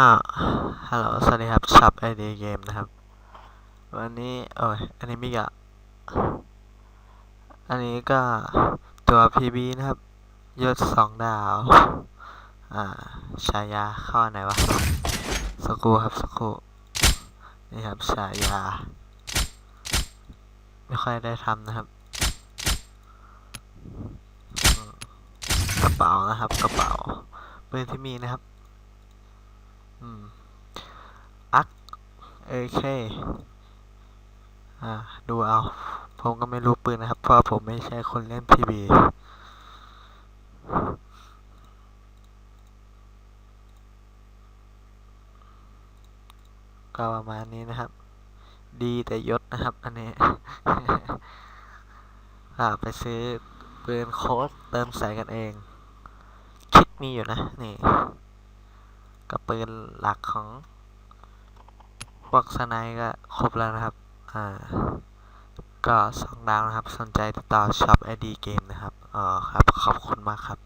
อ่าฮัลโหลสวัสดีครับช็อปไอเดียเกมนะครับ วันนี้โอ้ยอันนี้มิกะอันนี้ก็ตัว PB นะครับยศสองดาว อ่าฉายาข้อไหนวะสกูครับสกูนี่ครับฉายา ไม่ค่อยได้ทำนะครับกระเป๋านะครับกระเป๋าปืนที่มีนะครับ อักเอเคอ่า ดูเอา ผมก็ไม่รู้ปืนนะครับ เพราะผมไม่ใช่คนเล่นพีบีก็ประมาณนี้นะครับ ดีแต่ยศนะครับ อันนี้ไปซื้อปืนโค้ดเติมใส่กันเอง คิดมีอยู่นะ นี่ กับปืนหลักของพวกสไนก็ครบแล้วนะครับ อ่า ก็สองดาวนะครับ สนใจติดต่อช็อปไอดีเกมนะครับ เออครับ ขอบคุณมากครับ